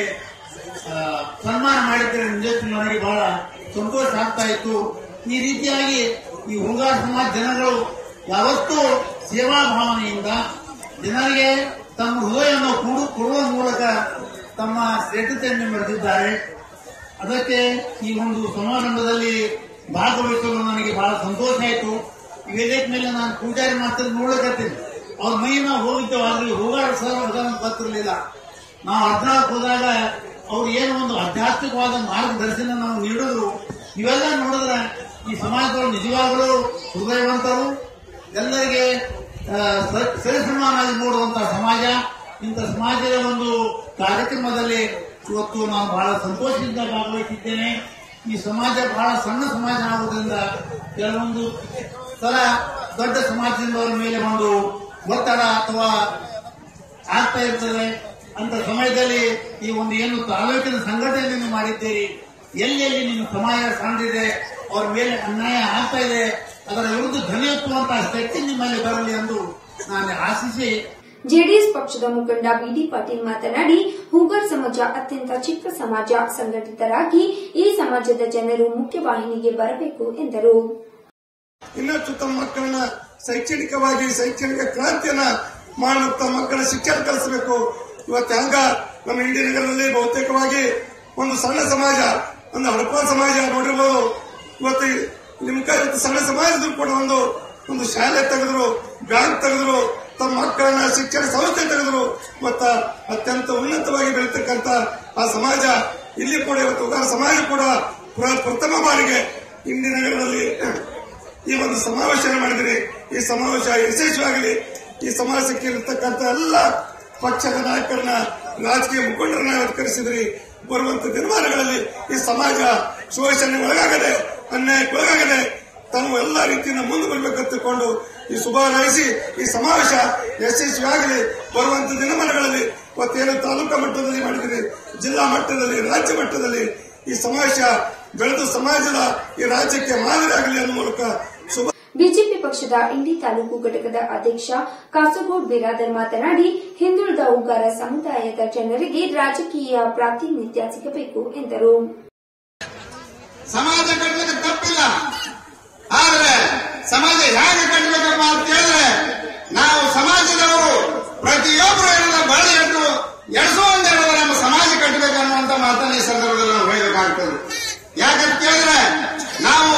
ಸನ್ಮಾನ ಮಾಡಿದ್ರೆ ನಿಜಕ್ಕೂ ನನಗೆ ಬಹಳ ಸಂತೋಷ ಆಗ್ತಾ ಇತ್ತು. ಈ ರೀತಿಯಾಗಿ ಈ ಹುಂಗಾರ ಸಮಾಜ ಜನಗಳು ಯಾವತ್ತೂ ಸೇವಾ ಭಾವನೆಯಿಂದ ಜನರಿಗೆ ತಮ್ಮ ಹೃದಯವನ್ನು ಕೂಡು ಕೊಡುವ ಮೂಲಕ ತಮ್ಮ ಶ್ರೇಷ್ಠತೆಯನ್ನು ಮೆರೆದಿದ್ದಾರೆ. ಅದಕ್ಕೆ ಈ ಒಂದು ಸಮಾರಂಭದಲ್ಲಿ ಭಾಗವಹಿಸಲು ನನಗೆ ಬಹಳ ಸಂತೋಷ ಆಯಿತು. ವೇದಿಕೆ ಮೇಲೆ ನಾನು ಪೂಜಾರಿ ಮಾತ್ರ ನೋಡಕತ್ತೀನಿ ಅವ್ರ ಮೈನ ಹೋಗಿದ್ದೇವೆ ಆದ್ರೆ ಹೋಗಾಡ ಅವ್ರಿಗೆ ಗೊತ್ತಿರಲಿಲ್ಲ. ನಾವು ಹದಿನಾಲ್ಕು ಹೋದಾಗ ಅವ್ರು ಏನು ಒಂದು ಆಧ್ಯಾತ್ಮಿಕವಾದ ಮಾರ್ಗದರ್ಶನ ನಾವು ನೀಡಿದ್ರು. ಇವೆಲ್ಲ ನೋಡಿದ್ರೆ ಈ ಸಮಾಜದವರು ನಿಜವಾಗಲೂ ಹೃದಯವಂತರು. ಎಲ್ಲರಿಗೆ ಸರಿಸಮಾನಾಗಿ ನೋಡುವಂತಹ ಸಮಾಜ, ಇಂಥ ಸಮಾಜದ ಒಂದು ಕಾರ್ಯಕ್ರಮದಲ್ಲಿ ಇವತ್ತು ನಾನು ಬಹಳ ಸಂತೋಷದಿಂದ ಭಾಗವಹಿಸಿದ್ದೇನೆ. ಈ ಸಮಾಜ ಬಹಳ ಸಣ್ಣ ಸಮಾಜ ಆಗುವುದರಿಂದ ಕೆಲವೊಂದು ಸಲ ದೊಡ್ಡ ಸಮಾಜದಿಂದವರ ಮೇಲೆ ಒಂದು ಒತ್ತಡ ಅಥವಾ ಆಗ್ತಾ ಇರ್ತದೆ. ಅಂತ ಸಮಯದಲ್ಲಿ ಈ ಒಂದು ಏನು ತಾಲೂಕಿನ ಸಂಘಟನೆಯನ್ನು ಮಾಡಿದ್ದೀರಿ ಎಲ್ಲೆಲ್ಲಿ ನಿಮ್ಮ ಸಮಾಜ ಕಾಣಿದೆ ಅವ್ರ ಮೇಲೆ ಅನ್ಯಾಯ ಆಗ್ತಾ ಇದೆ ಅದರ ವಿರುದ್ಧ ಧ್ವನಿ ಎತ್ತುವಂತಹ ಶಕ್ತಿ ನಿಮ್ಮಲ್ಲಿ ಬರಲಿ ಎಂದು ನಾನು ಆಶಿಸಿ. ಜೆಡಿಎಸ್ ಪಕ್ಷದ ಮುಖಂಡ ಬಿಡಿ ಪಾಟೀಲ್ ಮಾತನಾಡಿ ಹೂಗರ್ ಸಮಾಜ ಅತ್ಯಂತ ಚಿಕ್ಕ ಸಮಾಜ ಸಂಘಟಿತರಾಗಿ ಈ ಸಮಾಜದ ಜನರು ಮುಖ್ಯವಾಹಿನಿಗೆ ಬರಬೇಕು ಎಂದರು. ಇನ್ನಷ್ಟು ತಮ್ಮ ಮಕ್ಕಳನ್ನ ಶೈಕ್ಷಣಿಕವಾಗಿ ಶೈಕ್ಷಣಿಕ ಕ್ರಾಂತಿಯನ್ನ ಮಾಡಲು ತಮ್ಮ ಮಕ್ಕಳ ಶಿಕ್ಷಣ ಕಲಿಸಬೇಕು. ಇವತ್ತು ಹಂಗ ನಮ್ಮ ಇಂಡಿಯನ್ಗಳಲ್ಲಿ ನಗರದಲ್ಲಿ ಬಹುತೇಕವಾಗಿ ಒಂದು ಸಣ್ಣ ಸಮಾಜ ಒಂದು ಹಡಪ ಸಮಾಜ ನೋಡಿರ್ಬೋದು. ಇವತ್ತು ನಿಮ್ ಕೈ ಸಣ್ಣ ಸಮಾಜದ ಕೂಡ ಒಂದು ಒಂದು ಶಾಲೆ ತೆಗೆದ್ರು, ಬ್ಯಾಂಕ್ ತೆಗೆದ್ರು, ತಮ್ಮ ಮಕ್ಕಳನ್ನ ಶಿಕ್ಷಣ ಸಂಸ್ಥೆ ತೆಗೆದ್ರು, ಮತ್ತ ಅತ್ಯಂತ ಉನ್ನತವಾಗಿ ಬೆಳೀತಕ್ಕಂತ ಆ ಸಮಾಜ ಇಲ್ಲಿ ಕೂಡ ಇವತ್ತು ಉಗಾರ ಸಮಾಜ ಕೂಡ ಪ್ರಥಮ ಬಾರಿಗೆ ಇಂದಿನ ದಿನಗಳಲ್ಲಿ ಈ ಒಂದು ಸಮಾವೇಶ ಮಾಡಿದಿರಿ ಈ ಸಮಾವೇಶ ಯಶಸ್ವಿಯಾಗಲಿ. ಈ ಸಮಾವೇಶಕ್ಕೆ ಇರತಕ್ಕಂತ ಎಲ್ಲ ಪಕ್ಷದ ನಾಯಕರನ್ನ, ರಾಜಕೀಯ ಮುಖಂಡರನ್ನ ಕರೆಸಿದ್ರಿ ಬರುವಂತ ದಿನಮಾನಗಳಲ್ಲಿ ಈ ಸಮಾಜ ಶೋಷಣೆ ಒಳಗಾಗದೆ ಅನ್ಯಾಯಕ್ಕೆ ಒಳಗಾಗದೆ ತಾವು ಎಲ್ಲ ರೀತಿಯಿಂದ ಮುಂದೆ ಬರಬೇಕಂತಕೊಂಡು ಈ ಶುಭ ಈ ಸಮಾವೇಶ ಯಶಸ್ವಿಯಾಗಲಿ ಬರುವಂತ ದಿನಮಾನಗಳಲ್ಲಿ ಮತ್ತೇನು ತಾಲೂಕಾ ಮಟ್ಟದಲ್ಲಿ ಮಾಡಿದಿರಿ, ಜಿಲ್ಲಾ ಮಟ್ಟದಲ್ಲಿ, ರಾಜ್ಯ ಮಟ್ಟದಲ್ಲಿ ಈ ಸಮಾವೇಶ ಬೆಳೆದು ಸಮಾಜದ ಈ ರಾಜ್ಯಕ್ಕೆ ಮಾದರಿ ಆಗಲಿ ಅನ್ನೋ ಮೂಲಕ ಶುಭ ಬಿಜೆಪಿ ಪಕ್ಷದ ಇಂಡಿ ತಾಲೂಕು ಘಟಕದ ಅಧ್ಯಕ್ಷ ಕಾಸರಗೋಡ್ ಬಿರಾದರ್ ಮಾತನಾಡಿ, ಹಿಂದುಳಿದ ಉಗಾರ ಸಮುದಾಯದ ಜನರಿಗೆ ರಾಜಕೀಯ ಪ್ರಾತಿನಿಧ್ಯ ಸಿಗಬೇಕು ಎಂದರು. ಸಮಾಜ ಕಟ್ಟಲಿಕ್ಕೆ ತಪ್ಪಿಲ್ಲ. ಆದ್ರೆ ಸಮಾಜ ಹೇಗೆ ಕಟ್ಟಬೇಕಪ್ಪ ಅಂತ ಹೇಳಿದ್ರೆ ನಾವು ಸಮಾಜದವರು ಪ್ರತಿಯೊಬ್ಬರು ಏನಲ್ಲ ಬಳಿ ಎಟ್ಟು ಹೇಳಿದ್ರೆ ನಮ್ಮ ಸಮಾಜ ಕಟ್ಟಬೇಕು ಅನ್ನುವಂತ ಮಾತನ್ನ ಈ ಸಂದರ್ಭದಲ್ಲಿ ನಾವು ಹೇಳಬೇಕಾಗ್ತದೆ. ಯಾಕಂತ ಕೇಳಿದ್ರೆ ನಾವು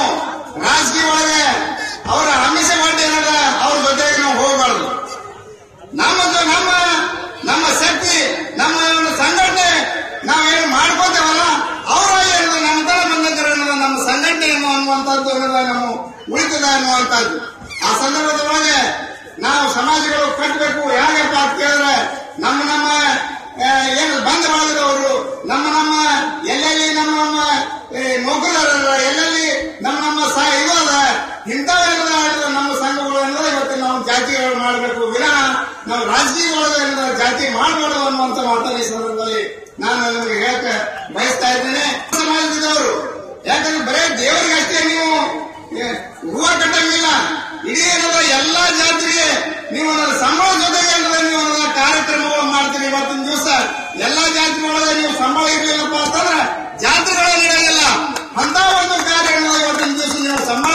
ರಾಜಕೀಯ ಒಳಗೆ ಅವರ ಅಮಿಷ ಮಾಡಿ ಏನಲ್ಲ ಅವ್ರ ಜೊತೆಗೆ ನಾವು ಹೋಗಬಾರ್ದು. ನಮ್ಮ ನಮ್ಮ ನಮ್ಮ ಶಕ್ತಿ, ನಮ್ಮ ಸಂಘಟನೆ, ನಾವೇನು ಮಾಡ್ಕೋತೇವಲ್ಲ ಅವರ ಏನದ ನಮ್ಮ ತರ ಬಂದಿದ್ದಾರೆ ಅನ್ನೋದು ನಮ್ಮ ಸಂಘಟನೆ ಏನು ಅನ್ನುವಂಥದ್ದು ಏನದ ನಮ್ಮ ಉಳಿತದ ಅನ್ನುವಂಥದ್ದು ಆ ಸಂದರ್ಭದೊಳಗೆ ನಾವು ಸಮಾಜಗಳು ಕಟ್ಟಬೇಕು. ಹೇಗಪ್ಪ ಅಂತ ಕೇಳಿದ್ರೆ ನಮ್ಮ ನಮ್ಮ ಏನು ಬಂದ್ ನಮ್ಮ ನಮ್ಮ ಎಲ್ಲೆಲ್ಲಿ ನಮ್ಮ ನಮ್ಮ ನೌಕರರ ಎಲ್ಲೆಲ್ಲಿ ನಮ್ಮ ನಮ್ಮ ಸಹ ಇವಾಗ ಇಂಥವೆಲ್ಲ ನಮ್ಮ ಸಂಘಗಳು ಅನ್ನೋದು ಇವತ್ತು ನಾವು ಜಾತಿಗಳು ಮಾಡಬೇಕು. ವಿನಃ ನಾವು ರಾಜಕೀಯ ಏನದ ಜಾತಿ ಮಾಡಬಾರ್ದು ಅನ್ನುವಂತ ಈ ಸಂದರ್ಭದಲ್ಲಿ ನಾನು ನಿಮಗೆ ಹೇಳ್ತಾ ಬಯಸ್ತಾ ಇದ್ದೇನೆ. ಸಮಾಜದವರು ಯಾಕಂದ್ರೆ ಬರೇ ದೇವರಿಗೆ ಅಷ್ಟೇ ನೀವು ಹೂವ ಕಟ್ಟಂಗಿಲ್ಲ. ಇಡೀ ಏನದ ಎಲ್ಲಾ ಜಾತ್ರೆಗೆ ನೀವು ಅದರ ಸಂಬಳ ಜೊತೆಗೆ ಅಂದ್ರೆ ನೀವು ಅದರ ಕಾರ್ಯಕ್ರಮಗಳು ಮಾಡ್ತೀರಿ ಇವತ್ತಿನ ದಿವಸ. ಎಲ್ಲಾ ಜಾತ್ರೆ ಒಳಗೆ ನೀವು ಸಂಬಳ ಇರ್ಲಿಲ್ಲಪ್ಪ ಅಂತಂದ್ರೆ ಜಾತ್ರೆಗಳಲ್ಲಿ ನಡೆಯಲ್ಲ ಅಂತ ಒಂದು ಕಾರ್ಯ ಏನದ ಇವತ್ತಿನ ದಿವಸ ನೀವು ಸಂಬಳ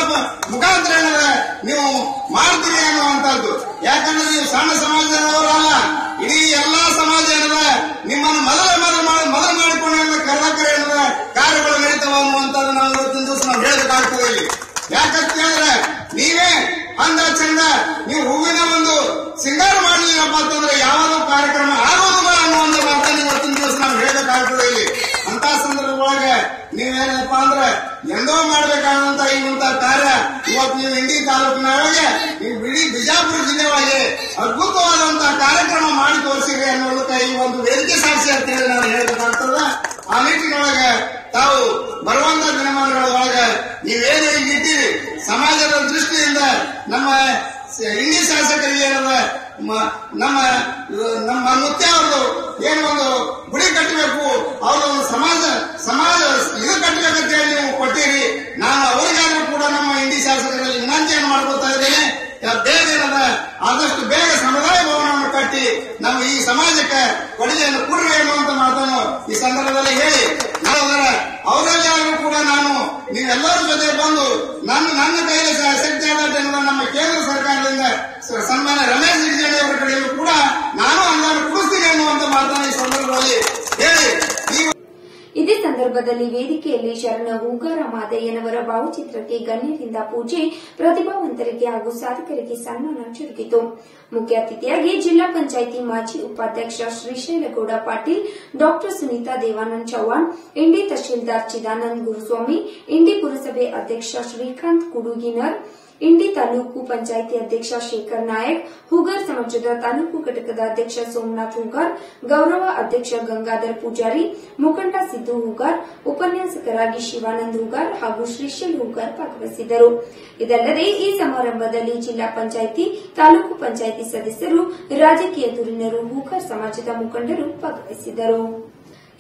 ಮುಖಾಂತರ ಏನಾದ್ರೆ ನೀವು ಮಾಡ್ತೀರಿ ಅನ್ನುವಂಥದ್ದು. ಯಾಕಂದ್ರೆ ನೀವು ಸಣ್ಣ ಸಮಾಜದವರಲ್ಲ. ಇಡೀ ಎಲ್ಲಾ ಸಮಾಜ ಏನಾದ್ರೆ ನಿಮ್ಮನ್ನು ಮೊದಲ ಮೊದಲು ಮಾಡಿ ಮೊದಲು ಮಾಡಿಕೊಂಡು ಕರ್ನಾಟಕ ಏನಾದ್ರೆ ಕಾರ್ಯಗಳು ನಡೀತಾವ ಅನ್ನುವಂಥದ್ದು ನಾವು ಇವತ್ತಿನ ದಿವಸ ನಾವು ಹೇಳಬೇಕಾಗ್ತದೆ ಇಲ್ಲಿ. ಯಾಕಂತ ಹೇಳಿದ್ರೆ ನೀವೇ ಅಂದ ಚಂದ ನೀವು ಹೂವಿನ ಒಂದು ಸಿಂಗಾರ ಮಾಡಲಿಲ್ಲಪ್ಪ ಅಂತಂದ್ರೆ ಯಾವುದು ಕಾರ್ಯಕ್ರಮ ಆಗೋದಿಲ್ಲ ಅನ್ನುವಂಥ ಮಾತನ್ನು ಇವತ್ತಿನ ದಿವಸ ನಾನು ಹೇಳಬೇಕಾಗ್ತದೆ ಇಲ್ಲಿ. ಅಂತ ಸಂದರ್ಭದೊಳಗೆ ನೀವೇನಪ್ಪ ಅಂದ್ರೆ ಎಂದೋ ಮಾಡಬೇಕಾದಂತ ಒಂದು ಕಾರ್ಯ ಇವತ್ತು ನೀವು ಇಂಡಿ ತಾಲೂಕಿನೊಳಗೆ ನೀವು ಇಡೀ ಬಿಜಾಪುರ ಜಿಲ್ಲೆ ಒಳಗೆ ಅದ್ಭುತವಾದಂತಹ ಕಾರ್ಯಕ್ರಮ ಮಾಡಿ ತೋರಿಸಿರಿ ಅನ್ನೋದಕ್ಕೆ ಈ ಒಂದು ವೇದಿಕೆ ಸಾಕ್ಷಿ ಅಂತ ಹೇಳಿ ನಾನು ಹೇಳಬೇಕಾಗ್ತದೆ. ಆ ನಿಟ್ಟಿನೊಳಗೆ ತಾವು ಬರುವಂತ ದಿನಮಾನಗಳ ಒಳಗೆ ನೀವೇನು ಇಟ್ಟಿರಿ ಸಮಾಜದ ದೃಷ್ಟಿಯಿಂದ ನಮ್ಮ ಇಂಗ್ಲಿಷ್ ಶಾಸಕರಿಗೆ ಏನದ ನಮ್ಮ ನಮ್ಮ ನೃತ್ಯ ಅವರು ಏನು ಒಂದು ಗುಡಿ ಕಟ್ಟಬೇಕು ಅವರು ಒಂದು ಸಮಾಜ ಸಮಾಜ ಇದು ಕಟ್ಟಬೇಕಂತ ಹೇಳಿ ನೀವು ಕೊಟ್ಟಿರಿ ನಾನು ಅವರಿಗಾದ್ರೂ ಕೂಡ ನಮ್ಮ ಇಂಡಿ ಶಾಸಕರಲ್ಲಿ ವಿನಂತಿಯನ್ನು ಮಾಡ್ಕೊತಾ ಇದ್ದೇನೆ. ಬೇಗ ಆದಷ್ಟು ಬೇಗ ಸಮುದಾಯ ಭವನವನ್ನು ಕಟ್ಟಿ ನಮ್ಮ ಈ ಸಮಾಜಕ್ಕೆ ಕೊಡುಗೆಯನ್ನು ಕೊಡ್ರಿ ಅನ್ನುವಂತ ಮಾತನ್ನು ಈ ಸಂದರ್ಭದಲ್ಲಿ ಹೇಳಿ. ನಾವು ಅದರ ಅವರಲ್ಲಿ ಆದರೂ ಕೂಡ ನಾನು ನೀವೆಲ್ಲರ ಜೊತೆ ಬಂದು ನನ್ನ ನನ್ನ ಕೈಯಲ್ಲಿ ಶಕ್ತಿ ಆದಷ್ಟು ನಮ್ಮ ಕೇಂದ್ರ ಸರ್ಕಾರದಿಂದ ಸ- ಸನ್ಮಾನ್ಯ ರಮೇಶ್ ಜಿಗಜಾಣಿ ಅವರ ಕಡೆಯಲ್ಲೂ ಕೂಡ ನಾನು ಅನುದಾನ ಕೊಡಿಸ್ತೀನಿ ಅನ್ನುವಂತ ಮಾತನ್ನು ಈ ಸಂದರ್ಭದಲ್ಲಿ ವೇದಿಕೆಯಲ್ಲಿ ಶರಣ ಹೂಗಾರ ಮಾದಯ್ಯನವರ ಭಾವಚಿತ್ರಕ್ಕೆ ಗಣ್ಯರಿಂದ ಪೂಜೆ, ಪ್ರತಿಭಾವಂತರಿಗೆ ಹಾಗೂ ಸಾಧಕರಿಗೆ ಸನ್ಮಾನ ಜರುಗಿತು. ಮುಖ್ಯ ಅತಿಥಿಯಾಗಿ ಜಿಲ್ಲಾ ಪಂಚಾಯಿತಿ ಮಾಜಿ ಉಪಾಧ್ಯಕ್ಷ ಶ್ರೀಶೈಲಗೌಡ ಪಾಟೀಲ್, ಡಾಕ್ಟರ್ ಸುನೀತಾ ದೇವಾನಂದ್ ಚೌಹಾಣ್ ಇಂಡಿ ತಹಶೀಲ್ದಾರ್ ಚಿದಾನಂದ್ ಗುರುಸ್ವಾಮಿ ಇಂಡಿ ಪುರಸಭೆ ಅಧ್ಯಕ್ಷ ಶ್ರೀಕಾಂತ್ ಕುಡುಗಿನರ್ ಇಂಡಿ ತಾಲೂಕು ಪಂಚಾಯಿತಿ ಅಧ್ಯಕ್ಷ ಶೇಖರ್ ನಾಯಕ್, ಹುಗರ್ ಸಮಾಜದ ತಾಲೂಕು ಘಟಕದ ಅಧ್ಯಕ್ಷ ಸೋಮನಾಥ್ ಹುಗರ್, ಗೌರವ ಅಧ್ಯಕ್ಷ ಗಂಗಾಧರ್ ಪೂಜಾರಿ, ಮುಖಂಡ ಸಿದ್ದು ಹುಗರ್, ಉಪನ್ಯಾಸಕರಾಗಿ ಶಿವಾನಂದ್ ಹುಗರ್ ಹಾಗೂ ಶ್ರೀಶೈಲ್ ಹುಗರ್ ಭಾಗವಹಿಸಿದ್ದರು. ಇದಲ್ಲದೆ ಈ ಸಮಾರಂಭದಲ್ಲಿ ಜಿಲ್ಲಾ ಪಂಚಾಯಿತಿ, ತಾಲೂಕು ಪಂಚಾಯಿತಿ ಸದಸ್ಯರು, ರಾಜಕೀಯ ಧುರೀಣರು ಹುಗರ್ ಸಮಾಜದ ಮುಖಂಡರು ಭಾಗವಹಿಸಿದ್ದರು.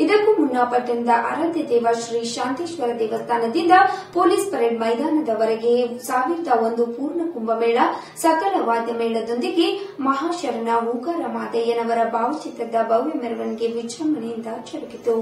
ಇದಕ್ಕೂ ಮುನ್ನ ಪಟ್ಟಣದ ದೇವ ಶ್ರೀ ಶಾಂತೇಶ್ವರ ದೇವಸ್ಥಾನದಿಂದ ಪೊಲೀಸ್ ಪರೇಡ್ ಮೈದಾನದವರೆಗೆ ಸಾವಿರದ ಒಂದು ಪೂರ್ಣ ಕುಂಭಮೇಳ, ಸಕಲ ವಾದ್ಯ ಮೇಳದೊಂದಿಗೆ ಮಹಾಶರಣ ಉಗಾರ ಮಾತೆಯನವರ ಭಾವಚಿತ್ರದ ಭವ್ಯ ಮೆರವಣಿಗೆ ವಿಜೃಂಭಣೆಯಿಂದ ಜರುಗಿತು.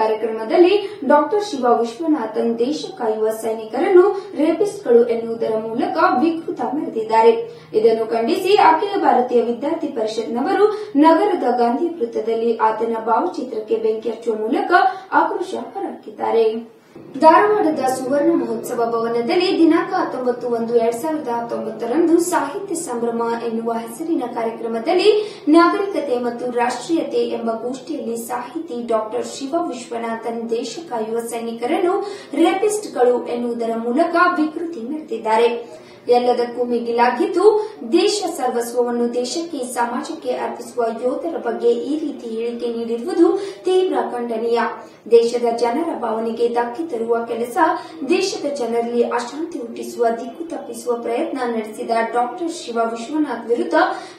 ಕಾರ್ಯಕ್ರಮದಲ್ಲಿ ಡಾಕ್ಟರ್ ಶಿವ ವಿಶ್ವನಾಥನ್ ದೇಶ ಕಾಯುವ ಸೈನಿಕರನ್ನು ರೇಪಿಸ್ಟ್ಗಳು ಎನ್ನುವುದರ ಮೂಲಕ ವಿಕೃತ ಮೆರೆದಿದ್ದಾರೆ ಇದನ್ನು ಖಂಡಿಸಿ ಅಖಿಲ ಭಾರತೀಯ ವಿದ್ಯಾರ್ಥಿ ಪರಿಷತ್ನವರು ನಗರದ ಗಾಂಧಿ ವೃತ್ತದಲ್ಲಿ ಆತನ ಭಾವಚಿತ್ರಕ್ಕೆ ಬೆಂಕಿ ಹಚ್ಚುವ ಮೂಲಕ ಆಕ್ರೋಶ ಹೊರಹಾಕಿದ್ದಾರೆ. ಧಾರವಾಡದ ಸುವರ್ಣ ಮಹೋತ್ಸವ ಭವನದಲ್ಲಿ ದಿನಾಂಕ ಹತ್ತೊಂಬತ್ತು ಒಂದು ಎರಡ್ ಸಾವಿರದ ಹತ್ತೊಂಬತ್ತರಂದು ಸಾಹಿತ್ಯ ಸಂಭ್ರಮ ಎನ್ನುವ ಹೆಸರಿನ ಕಾರ್ಯಕ್ರಮದಲ್ಲಿ ನಾಗರಿಕತೆ ಮತ್ತು ರಾಷ್ಟೀಯತೆ ಎಂಬ ಗೋಷ್ಠಿಯಲ್ಲಿ ಸಾಹಿತಿ ಡಾಕ್ಟರ್ ಶಿವ ವಿಶ್ವನಾಥನ್ ದೇಶ ಯುವ ಸೈನಿಕರನ್ನು ರೇಪಿಸ್ಟ್ಗಳು ಎನ್ನುವುದರ ಮೂಲಕ ವಿಕೃತಿ ಮೆರೆದಿದ್ದಾರೆ. ಎಲ್ಲದಕ್ಕೂ ಮಿಗಿಲಾಗಿದ್ದು ದೇಶ ಸರ್ವಸ್ವವನ್ನು, ದೇಶಕ್ಕೆ, ಸಮಾಜಕ್ಕೆ ಅರ್ಪಿಸುವ ಯೋಧರ ಬಗ್ಗೆ ಈ ರೀತಿ ಹೇಳಿಕೆ ನೀಡಿರುವುದು ತೀವ್ರ ಖಂಡನೀಯ. ದೇಶದ ಜನರ ಭಾವನೆಗೆ ಧಕ್ಕೆ ತರುವ ಕೆಲಸ, ದೇಶದ ಜನರಲ್ಲಿ ಅಶಾಂತಿ ಹುಟ್ಟಿಸುವ, ದಿಕ್ಕು ತಪ್ಪಿಸುವ ಪ್ರಯತ್ನ ನಡೆಸಿದ ಡಾಕ್ಟರ್ ಶಿವ ವಿಶ್ವನಾಥ್ ವಿರುದ್ಧ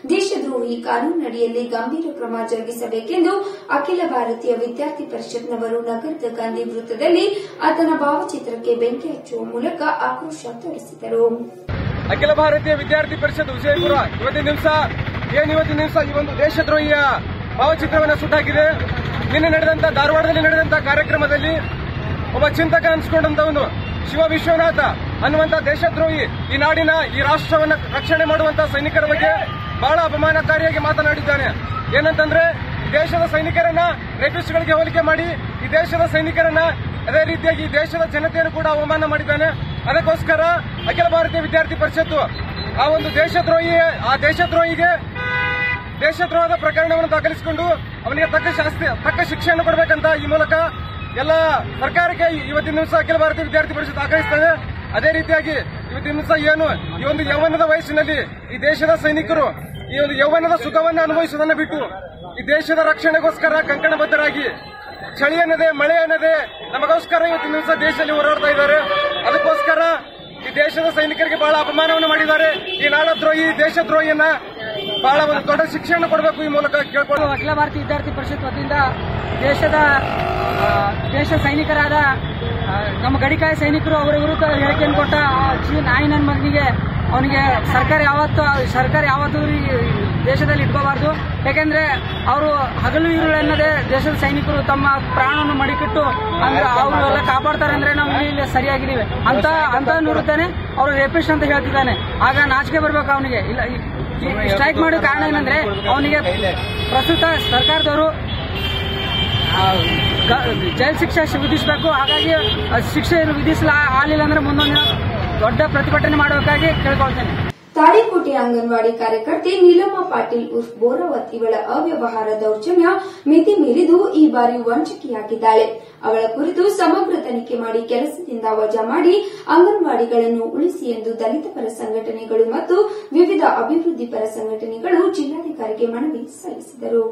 ದೇಶದ್ರೋಹಿ ಕಾನೂನಡಿಯಲ್ಲಿ ಗಂಭೀರ ಕ್ರಮ ಜರುಗಿಸಬೇಕೆಂದು ಅಖಿಲ ಭಾರತೀಯ ವಿದ್ಯಾರ್ಥಿ ಪರಿಷತ್ನವರು ನಗರದ ಗಾಂಧಿ ವೃತ್ತದಲ್ಲಿ ಆತನ ಭಾವಚಿತ್ರಕ್ಕೆ ಬೆಂಕಿ ಹಚ್ಚುವ ಮೂಲಕ ಆಕ್ರೋಶ ತೋರಿಸಿದರು. ಅಖಿಲ ಭಾರತೀಯ ವಿದ್ಯಾರ್ಥಿ ಪರಿಷತ್ ವಿಜಯಪುರ. ಇವತ್ತಿನ ದಿವಸ, ಏನು ಇವತ್ತಿನ ದಿವಸ? ಈ ಒಂದು ದೇಶದ್ರೋಹಿಯ ಭಾವಚಿತ್ರವನ್ನು ಸುಟ್ಟಾಕಿದೆ. ನಿನ್ನೆ ನಡೆದಂತ, ಧಾರವಾಡದಲ್ಲಿ ನಡೆದಂತ ಕಾರ್ಯಕ್ರಮದಲ್ಲಿ ಒಬ್ಬ ಚಿಂತಕ ಅನ್ಸ್ಕೊಂಡಂತವನು ಶಿವ ವಿಶ್ವನಾಥ ಅನ್ನುವಂತ ದೇಶದ್ರೋಹಿ ಈ ನಾಡಿನ, ಈ ರಾಷ್ಟ್ರವನ್ನ ರಕ್ಷಣೆ ಮಾಡುವಂತ ಸೈನಿಕರ ಬಗ್ಗೆ ಬಹಳ ಅಪಮಾನಕಾರಿಯಾಗಿ ಮಾತನಾಡಿದ್ದಾನೆ. ಏನಂತಂದ್ರೆ, ದೇಶದ ಸೈನಿಕರನ್ನ ರೇಪಿಸ್ಟ್ಗಳಿಗೆ ಹೋಲಿಕೆ ಮಾಡಿ, ಈ ದೇಶದ ಸೈನಿಕರನ್ನ ಅದೇ ರೀತಿಯಾಗಿ ದೇಶದ ಜನತೆಯನ್ನು ಕೂಡ ಅವಮಾನ ಮಾಡಿದ್ದಾನೆ. ಅದಕ್ಕೋಸ್ಕರ ಅಖಿಲ ಭಾರತೀಯ ವಿದ್ಯಾರ್ಥಿ ಪರಿಷತ್ತು, ಆ ಒಂದು ದೇಶದ್ರೋಹಿ ಆ ದೇಶದ್ರೋಹಿಗೆ ದೇಶದ್ರೋಹದ ಪ್ರಕರಣವನ್ನು ದಾಖಲಿಸಿಕೊಂಡು ಅವನಿಗೆ ತಕ್ಕ ಶಾಸ್ತಿ, ತಕ್ಕ ಶಿಕ್ಷೆಯನ್ನು ಕೊಡಬೇಕಂತ ಈ ಮೂಲಕ ಎಲ್ಲ ಸರ್ಕಾರಕ್ಕೆ ಇವತ್ತಿನ ದಿವಸ ಅಖಿಲ ಭಾರತೀಯ ವಿದ್ಯಾರ್ಥಿ ಪರಿಷತ್ ಆಗ್ರಹಿಸ್ತದೆ ಅದೇ ರೀತಿಯಾಗಿ ಇವತ್ತಿನ ದಿವಸ ಏನು, ಈ ಒಂದು ಯೌವನದ ವಯಸ್ಸಿನಲ್ಲಿ ಈ ದೇಶದ ಸೈನಿಕರು ಈ ಒಂದು ಯೌವನದ ಸುಖವನ್ನು ಅನುಭವಿಸುವುದನ್ನು ಬಿಟ್ಟು ಈ ದೇಶದ ರಕ್ಷಣೆಗೋಸ್ಕರ ಕಂಕಣಬದ್ಧರಾಗಿ ಚಳಿ ಅನ್ನದೆ ಮಳೆ ಅನ್ನದೆ ನಮಗೋಸ್ಕರ ಇವತ್ತಿನ ದಿವಸ ದೇಶದಲ್ಲಿ ಹೋರಾಡ್ತಾ ಇದ್ದಾರೆ. ಅದಕ್ಕೋಸ್ಕರ ಈ ದೇಶದ ಸೈನಿಕರಿಗೆ ಬಹಳ ಅಪಮಾನವನ್ನು ಮಾಡಿದ್ದಾರೆ. ಈ ನಾಡದ್ರೋಹಿ ದೇಶದ್ರೋಹಿಯನ್ನ ಬಹಳ ಒಂದು ದೊಡ್ಡ ಶಿಕ್ಷಣ ಕೊಡಬೇಕು ಈ ಮೂಲಕ ಕೇಳ್ಕೊಂಡು ಅಖಿಲ ಭಾರತೀಯ ವಿದ್ಯಾರ್ಥಿ ಪರಿಷತ್ ವತಿಯಿಂದ ದೇಶದ ದೇಶ ಸೈನಿಕರಾದ ನಮ್ಮ ಗಡಿಕಾಯ ಸೈನಿಕರು ಅವರ ವಿರುದ್ಧ ಹೇಳಿಕೆಯನ್ನು ಕೊಟ್ಟ ಜಿ ನಾಯಿ ನನ್ನ ಮಗನಿಗೆ ಅವನಿಗೆ ಸರ್ಕಾರ ಯಾವತ್ತು, ಸರ್ಕಾರ ಯಾವತ್ತೂ ದೇಶದಲ್ಲಿ ಇಟ್ಕೋಬಾರ್ದು. ಯಾಕೆಂದ್ರೆ ಅವರು ಹಗಲು ಇರುಳು ದೇಶದ ಸೈನಿಕರು ತಮ್ಮ ಪ್ರಾಣವನ್ನು ಮಡಿಕಿಟ್ಟು ಅಂದ್ರೆ ಅವರು ಎಲ್ಲ ಕಾಪಾಡ್ತಾರೆ ಅಂದ್ರೆ ನಾವು ಇಲ್ಲಿ ಇಲ್ಲಿ ಸರಿಯಾಗಿದ್ದೀವಿ. ಅಂತ ಅಂತ ನೋಡುತ್ತಾನೆ. ಅವರು ರೇಪಿಸ್ಟ್ ಅಂತ ಹೇಳ್ತಿದ್ದಾನೆ. ಆಗ ನಾಚಿಕೆ ಬರ್ಬೇಕು ಅವನಿಗೆ. ಇಲ್ಲ ಸ್ಟ್ರೈಕ್ ಮಾಡೋ ಕಾರಣ ಏನಂದ್ರೆ ಅವನಿಗೆ ಪ್ರಸ್ತುತ ಸರ್ಕಾರದವರು ಜೈಲ್ ಶಿಕ್ಷೆ ವಿಧಿಸಬೇಕು. ಹಾಗಾಗಿ ಆ ಶಿಕ್ಷೆ ವಿಧಿಸಲ ಆಗಲಿಲ್ಲ ಅಂದ್ರೆ ಮುಂದೊಂದು ದೊಡ್ಡ ಪ್ರತಿಭಟನೆ ಮಾಡಬೇಕಾಗಿ ಕೇಳ್ಕೊಳ್ತೇನೆ. ತಾಳಿಕೋಟೆ ಅಂಗನವಾಡಿ ಕಾರ್ಯಕರ್ತೆ ನೀಲಮ್ಮ ಪಾಟೀಲ್ ಉರ್ಫ್ ಬೋರಾವತ್ ಇವಳ ಅವ್ಯವಹಾರ ದೌರ್ಜನ್ಯ ಮಿತಿ ಮೀರಿದು ಈ ಬಾರಿ ವಂಚಕಿಯಾಗಿದ್ದಾಳೆ. ಅವಳ ಕುರಿತು ಸಮಗ್ರ ತನಿಖೆ ಮಾಡಿ ಕೆಲಸದಿಂದ ವಜಾ ಮಾಡಿ ಅಂಗನವಾಡಿಗಳನ್ನು ಉಳಿಸಿ ಎಂದು ದಲಿತ ಪರ ಸಂಘಟನೆಗಳು ಮತ್ತು ವಿವಿಧ ಅಭಿವೃದ್ಧಿ ಪರ ಸಂಘಟನೆಗಳು ಜಿಲ್ಲಾಧಿಕಾರಿಗೆ ಮನವಿ ಸಲ್ಲಿಸಿದರು.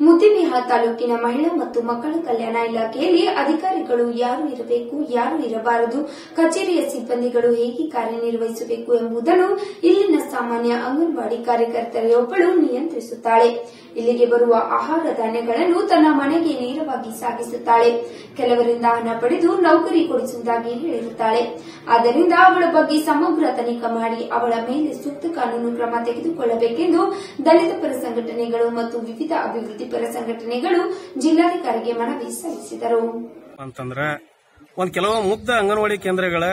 ಮುದ್ದಿಬಿಹ ತಾಲೂಕಿನ ಮಹಿಳಾ ಮತ್ತು ಮಕ್ಕಳ ಕಲ್ಯಾಣ ಇಲಾಖೆಯಲ್ಲಿ ಅಧಿಕಾರಿಗಳು ಯಾರು ಇರಬೇಕು, ಯಾರು ಇರಬಾರದು, ಕಚೇರಿಯ ಸಿಬ್ಬಂದಿಗಳು ಹೇಗೆ ಕಾರ್ಯನಿರ್ವಹಿಸಬೇಕು ಎಂಬುದನ್ನು ಇಲ್ಲಿನ ಸಾಮಾನ್ಯ ಅಂಗನವಾಡಿ ಕಾರ್ಯಕರ್ತೆಯೊಬ್ಬಳು ನಿಯಂತ್ರಿಸುತ್ತಾಳೆ. ಇಲ್ಲಿಗೆ ಬರುವ ಆಹಾರ ಧಾನ್ಯಗಳನ್ನು ತನ್ನ ಮನೆಗೆ ನೇರವಾಗಿ ಸಾಗಿಸುತ್ತಾಳೆ. ಕೆಲವರಿಂದ ಹಣ ಪಡೆದು ನೌಕರಿ ಕೊಡಿಸುವುದಾಗಿ ಹೇಳಿರುತ್ತಾಳೆ. ಆದ್ದರಿಂದ ಅವಳ ಬಗ್ಗೆ ಸಮಗ್ರ ತನಿಖೆ ಮಾಡಿ ಅವಳ ಮೇಲೆ ಸೂಕ್ತ ಕಾನೂನು ಕ್ರಮ ತೆಗೆದುಕೊಳ್ಳಬೇಕೆಂದು ದಲಿತ ಪರ ಸಂಘಟನೆಗಳು ಮತ್ತು ವಿವಿಧ ಅಭಿವೃದ್ಧಿ ಪರ ಸಂಘಟನೆಗಳು ಜಿಲ್ಲಾಧಿಕಾರಿಗೆ ಮನವಿ ಸಲ್ಲಿಸಿದರು. ಅಂತಂದ್ರೆ, ಒಂದು ಕೆಲವು ಮುಗ್ಧ ಅಂಗನವಾಡಿ ಕೇಂದ್ರಗಳ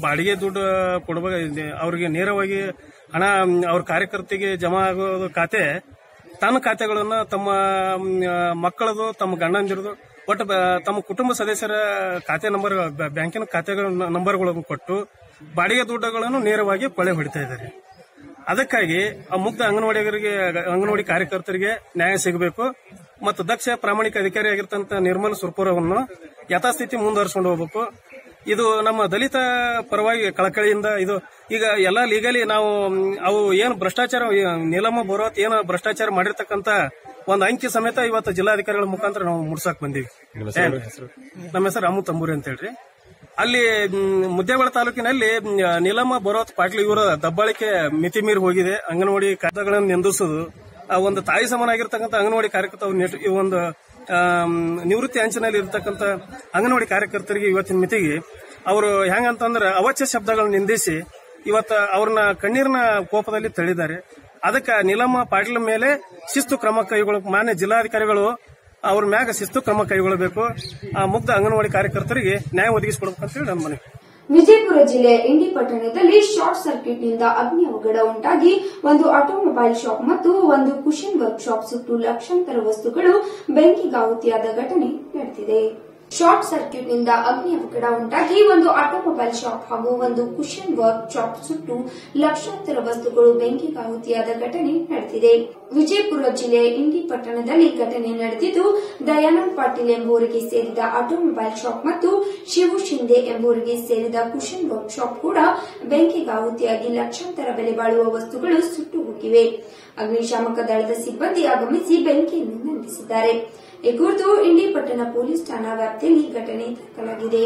ಬಾಡಿಗೆ ದುಡ್ಡು ಕೊಡಬೇಕು ಅವರಿಗೆ ನೇರವಾಗಿ ಹಣ, ಅವ್ರ ಕಾರ್ಯಕರ್ತೆಗೆ ಜಮಾ ಆಗೋದು ಖಾತೆ ತನ್ನ ಖಾತೆಗಳನ್ನ ತಮ್ಮ ಮಕ್ಕಳದು, ತಮ್ಮ ಗಂಡಂದಿರದು, ಒಟ್ಟು ತಮ್ಮ ಕುಟುಂಬ ಸದಸ್ಯರ ಖಾತೆ ನಂಬರ್ ಬ್ಯಾಂಕಿನ ಖಾತೆಗಳ ನಂಬರ್ಗಳನ್ನು ಕೊಟ್ಟು ಬಾಡಿಗೆ ದುಡ್ಡುಗಳನ್ನು ನೇರವಾಗಿ ಪಳೆ ಹೊಡಿತಾ ಇದ್ದಾರೆ. ಅದಕ್ಕಾಗಿ ಆ ಮುಗ್ಧ ಅಂಗನವಾಡಿಗರಿಗೆ, ಅಂಗನವಾಡಿ ಕಾರ್ಯಕರ್ತರಿಗೆ ನ್ಯಾಯ ಸಿಗಬೇಕು ಮತ್ತು ದಕ್ಷ ಪ್ರಾಮಾಣಿಕ ಅಧಿಕಾರಿಯಾಗಿರ್ತಂತ ನಿರ್ಮಲ್ ಸುರ್ಪುರವನ್ನು ಯಥಾಸ್ಥಿತಿ ಮುಂದುವರಿಸಿಕೊಂಡು ಹೋಗಬೇಕು. ಇದು ನಮ್ಮ ದಲಿತ ಪರವಾಗಿ ಕಳಕಳಿಯಿಂದ ಇದು ಈಗ ಎಲ್ಲ ಲೀಗಲಿ ನಾವು ಅವು ಏನು ಭ್ರಷ್ಟಾಚಾರ ನಿಲಮ ನೀಲಮ್ಮ ಬರೋತ್ ಏನು ಭ್ರಷ್ಟಾಚಾರ ಮಾಡಿರ್ತಕ್ಕಂತ ಒಂದು ಅಂಕಿ ಸಮೇತ ಇವತ್ತು ಜಿಲ್ಲಾಧಿಕಾರಿಗಳ ಮುಖಾಂತರ ನಾವು ಮುಡ್ಸಕ್ ಬಂದೀವಿ. ನಮ್ಮ ಹೆಸರು? ಅಮ್ಮು ತಂಬೂರಿ ಅಂತ ಹೇಳ್ರಿ. ಅಲ್ಲಿ ಮುದ್ದೇಬಳ ತಾಲೂಕಿನಲ್ಲಿ ನಿಲಮ ನೀಲಮ್ಮ ಬರೋತ್ ಪಾಟ್ಲಿ ಇವರ ದಬ್ಬಾಳಿಕೆ ಮಿತಿ ಮೀರಿ ಹೋಗಿದೆ. ಅಂಗನವಾಡಿ ಕಾರ್ಯಗಳನ್ನು ನಿಂದಿಸೋದು ಆ ಒಂದು ತಾಯಿ ಸಮನಾಗಿರ್ತಕ್ಕಂಥ ಅಂಗನವಾಡಿ ಕಾರ್ಯಕರ್ತ ಒಂದು ನಿವೃತ್ತಿ ಅಂಚಿನಲ್ಲಿ ಇರತಕ್ಕಂತ ಅಂಗನವಾಡಿ ಕಾರ್ಯಕರ್ತರಿಗೆ ಇವತ್ತಿನ ಮಿತಿಗೆ ಅವರು ಹೆಂಗಂತಂದ್ರೆ ಅವಚ್ಯ ಶಬ್ದಗಳನ್ನ ನಿಂದಿಸಿ ಇವತ್ತ ಅವ್ರನ್ನ ಕಣ್ಣೀರಿನ ಕೋಪದಲ್ಲಿ ತಳ್ಳಿದ್ದಾರೆ. ಅದಕ್ಕೆ ನಿಲಮ ಪಾಟೀಲ್ ಮೇಲೆ ಶಿಸ್ತು ಕ್ರಮ ಕೈಗೊಳ್ಳಬೇಕು ಮಾನ್ಯ ಜಿಲ್ಲಾಧಿಕಾರಿಗಳು ಅವ್ರ ಮ್ಯಾಗ ಶಿಸ್ತು ಕ್ರಮ ಕೈಗೊಳ್ಳಬೇಕು. ಆ ಮುಗ್ಧ ಅಂಗನವಾಡಿ ಕಾರ್ಯಕರ್ತರಿಗೆ ನ್ಯಾಯ ಒದಗಿಸಿಕೊಡ್ಬೇಕು ಅಂತ ಹೇಳಿ ನನ್ನ ಮನವಿ. ವಿಜಯಪುರ ಜಿಲ್ಲೆಯ ಇಂಡಿ ಪಟ್ಟಣದಲ್ಲಿ ಶಾರ್ಟ್ ಸರ್ಕ್ಯೂಟ್ನಿಂದ ಅಗ್ನಿ ಅವಘಡ ಉಂಟಾಗಿ ಒಂದು ಆಟೋಮೊಬೈಲ್ ಶಾಪ್ ಮತ್ತು ಒಂದು ಕುಶನ್ ವರ್ಕ್ ಶಾಪ್ ಸುಟ್ಟು ಲಕ್ಷಾಂತರ ವಸ್ತುಗಳು ಬೆಂಕಿಗಾಹುತಿಯಾದ ಘಟನೆ ನಡೆದಿದೆ. ಶಾರ್ಟ್ ಸರ್ಕ್ಯೂಟ್ನಿಂದ ಅಗ್ನಿ ಅವಘಡ ಉಂಟಾಗಿ ಒಂದು ಆಟೋಮೊಬೈಲ್ ಶಾಪ್ ಹಾಗೂ ಒಂದು ಕುಶನ್ ವರ್ಕ್ ಶಾಪ್ ಸುಟ್ಟು ಲಕ್ಷಾಂತರ ವಸ್ತುಗಳು ಬೆಂಕಿಗಾಹುತಿಯಾದ ಘಟನೆ ನಡೆದಿದೆ. ವಿಜಯಪುರ ಜಿಲ್ಲೆಯ ಇಂಡಿ ಪಟ್ಟಣದಲ್ಲಿ ಘಟನೆ ನಡೆದಿದ್ದು, ದಯಾನಂದ್ ಪಾಟೀಲ್ ಎಂಬುವರಿಗೆ ಸೇರಿದ ಆಟೋಮೊಬೈಲ್ ಶಾಪ್ ಮತ್ತು ಶಿವು ಶಿಂದೆ ಎಂಬುವರಿಗೆ ಸೇರಿದ ಕುಶನ್ ವರ್ಕ್ ಶಾಪ್ ಕೂಡ ಬೆಂಕಿಗಾಹುತಿಯಾಗಿ ಲಕ್ಷಾಂತರ ಬೆಲೆ ಬಾಳುವ ವಸ್ತುಗಳು ಸುಟ್ಟು ಹೋಗಿವೆ. ಅಗ್ನಿಶಾಮಕ ದಳದ ಸಿಬ್ಬಂದಿ ಆಗಮಿಸಿ ಬೆಂಕಿಯನ್ನು ನಂದಿಸಿದ್ದಾರೆ ಈ ಕುರಿತು ಇಂಡಿ ಪಟ್ಟಣ ಪೊಲೀಸ್ ಠಾಣಾ ವ್ಯಾಪ್ತಿಯಲ್ಲಿ ಘಟನೆ ದಾಖಲಾಗಿದೆ.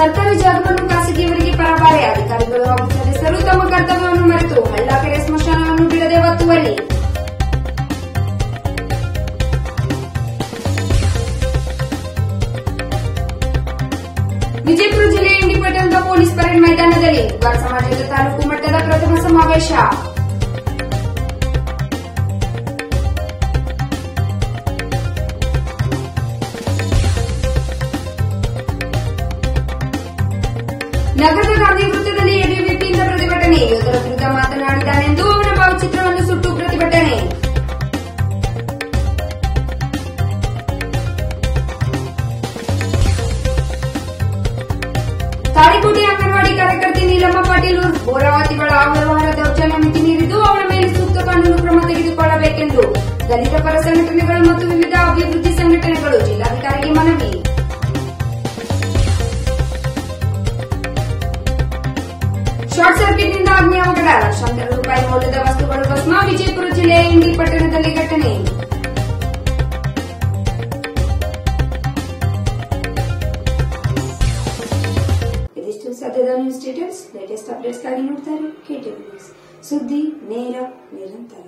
ಸರ್ಕಾರಿ ಜಾಗವನ್ನು ಖಾಸಗಿಯವರಿಗೆ ಪರಬಾರೆ ಅಧಿಕಾರಿಗಳು ಹಾಗೂ ಸದಸ್ಯರು ತಮ್ಮ ಕರ್ತವ್ಯವನ್ನು ಮರೆತು ಹಳ್ಳಕೆರೆ ಸ್ಮಶಾನವನ್ನು ಬಿಡದೆ ಒತ್ತುವರಿ. ವಿಜಯಪುರ ಜಿಲ್ಲೆಯ ಇಂಡಿಪಟ್ಟಣದ ಪೊಲೀಸ್ ಪರೇಡ್ ಮೈದಾನದಲ್ಲಿ ವರ್ಗ ಸಮಾಜದ ತಾಲೂಕು ಮಟ್ಟದ ಪ್ರಥಮ ಸಮಾವೇಶ. ದಲಿತ ಪರ ಸಂಘಟನೆಗಳು ಮತ್ತು ವಿವಿಧ ಅಭಿವೃದ್ಧಿ ಸಂಘಟನೆಗಳು ಜಿಲ್ಲಾಧಿಕಾರಿಗೆ ಮನವಿ ಶಾರ್ಟ್ ಸರ್ಕ್ಯೂಟ್ನಿಂದ ಅಗ್ನಿ ಅವಘಡ ಲಕ್ಷಾಂತರ ರೂಪಾಯಿ ಮೌಲ್ಯದ ವಸ್ತುಗಳು ಭಸ್ಮ ವಿಜಯಪುರ ಜಿಲ್ಲೆಯ ಇಂಡಿ ಪಟ್ಟಣದಲ್ಲಿ ಘಟನೆ ಇದಿಷ್ಟು ಸದ್ಯದ ನ್ಯೂಸ್ ಡೀಟೇಲ್ಸ್ ಲೇಟೆಸ್ಟ್ ಅಪ್ಡೇಟ್ಸ್ಗಾಗಿ ನೋಡ್ತಾರೆ ಕೆಟಿವಿ ನ್ಯೂಸ್ ಸುದ್ದಿ ನೇರ ನಿರಂತರ